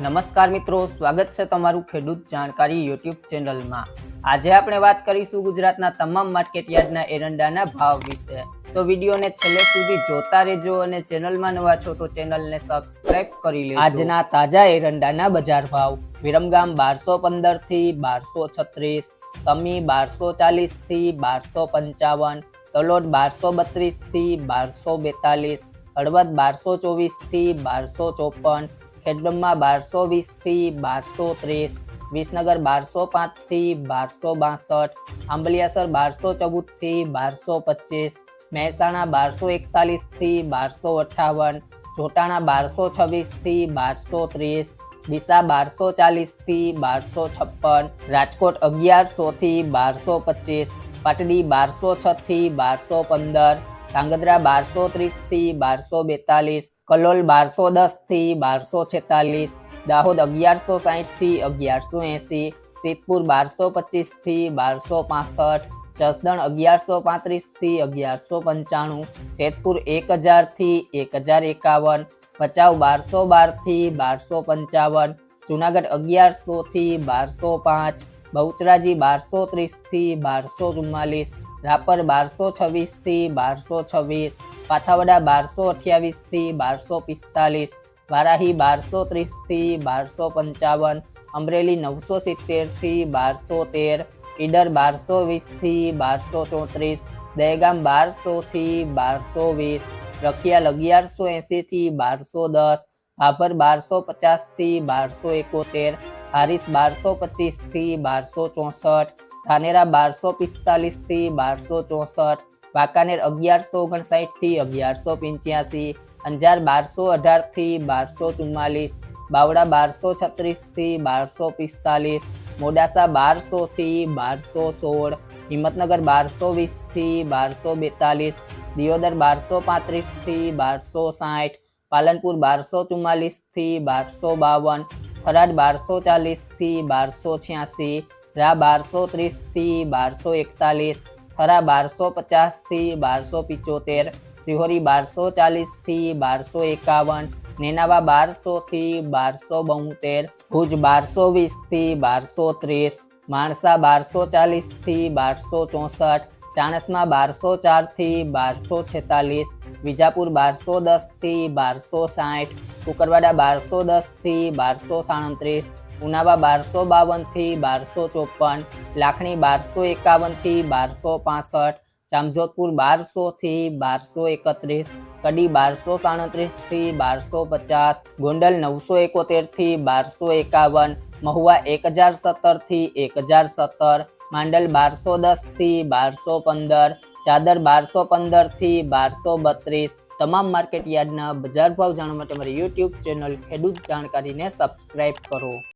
નમસ્કાર મિત્રો, સ્વાગત છે તમારું ખેડૂત જાણકારી યુટ્યુબ ચેનલમાં. આજે આપણે વાત કરીશું ગુજરાતના તમામ માર્કેટ યાર્ડના એરંડાના ભાવ વિશે. તો વિડીયોને છેલ્લે સુધી જોતા રહેજો અને ચેનલમાં નવા છો તો ચેનલને સબસ્ક્રાઇબ કરી લેજો. આજના તાજા એરંડાના બજાર ભાવ. વિરમગામ બારસો પંદરથી બારસો છત્રીસ, સમી બારસો ચાલીસથી બારસો પંચાવન, તલોદ બારસો બત્રીસથી બારસો બેતાલીસ, હળવદ બારસો ચોવીસથી બારસો ચોપન ખેડબ્રહ્મા બારસો વીસથી બારસો ત્રીસ, વિસનગર બારસો પાંચથી બારસો બાસઠ, આંબલિયાસર બારસો ચૌદથી બારસો પચીસ, મહેસાણા બારસો એકતાલીસથી બારસો અઠાવન, જોટાણા બારસો છવ્વીસથી બારસો ત્રીસ, ડીસા બારસો ચાલીસથી બારસો છપ્પન, રાજકોટ અગિયારસોથી બારસો પચીસ, પાટડી બારસો છથી બારસો પંદર ધાંગધ્રા બારસો ત્રીસથી બારસો બેતાલીસ, કલોલ બારસો દસથી બારસો છેતાલીસ, દાહોદ અગિયારસો સાહીઠથી અગિયારસો એંસી, સિદ્ધપુર બારસો પચીસથી બારસો પાસઠ, જસદણ અગિયારસો પાંત્રીસથી અગિયારસો પંચાણું, જેતપુર એક હજારથી એક હજાર એકાવન, ભચાઉ બારસો બારથી બારસો પંચાવન, જુનાગઢ અગિયારસો થી બારસો પાંચ, બહુચરાજી બારસો ત્રીસથી બારસો ચુમ્માલીસ રાપર બારસો છવ્વીસથી બારસો છવ્વીસ પાથાવડા બારસો અઠ્યાવીસથી બારસો પિસ્તાલીસ, વારાહી બારસો ત્રીસથી બારસો પંચાવન, અમરેલી નવસો સિત્તેરથી બારસો તેર, ઈડર બારસો વીસથી બારસો ચોત્રીસ, દહેગામ બારસોથી બારસો વીસ રખિયાલ અગિયારસો એંસીથી બારસો દસ, ભાભર બારસો પચાસથી બારસો એકોતેર, હારીસ બારસો પચીસથી બારસો ચોસઠ ધાનેરા બારસો પિસ્તાલીસથી બારસો ચોસઠ, વાંકાનેર અગિયારસો ઓગણસાઠથી અગિયારસો પંચ્યાસી, અંજાર બારસો અઢારથી બારસો ચુમ્માલીસ બાવડા બારસો છત્રીસથી બારસો પિસ્તાલીસ, મોડાસા બારસો થી બારસો સોળ, હિંમતનગર બારસો વીસથી બારસો બેતાલીસ, દિયોદર બારસો પાંત્રીસથી બારસો સાઠ, પાલનપુર બારસો ચુમ્માલીસથી બારસો બાવન, થરાદ બારસો ચાલીસથી બારસો છ્યાસી રા બારસો ત્રીસથી બારસો એકતાલીસ, થરા બારસો પચાસથી બારસો પિચોતેર, સિહોરી બારસો ચાલીસથી બારસો એકાવન, નેનાવા બારસો થી બારસો બોતેર ભુજ બારસો વીસથી બારસો ત્રીસ, માણસા બારસો ચાલીસથી બારસો ચોસઠ, ચાણસમાં બારસો ચારથી બારસો છેતાલીસ, વિજાપુર બારસો દસથી બારસો સાઠ, કુકરવાડા બારસો દસથી બારસો સાડત્રીસ ઉનાવા બારસો બાવનથી બારસો ચોપન, લાખણી બારસો એકાવનથી બારસો પાસઠ, જામજોધપુર બારસોથી બારસો એકત્રીસ, કડી બારસો સાડત્રીસથી બારસો પચાસ, ગોંડલ નવસો એકોતેરથી બારસો એકાવન, મહુવા એક હજાર સત્તરથી એક હજાર સત્તર, માંડલ બારસો દસથી બારસો પંદર, ચાદર બારસો પંદરથી બારસો બત્રીસ. તમામ માર્કેટ યાર્ડના બજાર ભાવ જાણવા માટે મારી યુટ્યુબ ચેનલ ખેડૂત જાણકારીને સબસ્ક્રાઇબ કરો.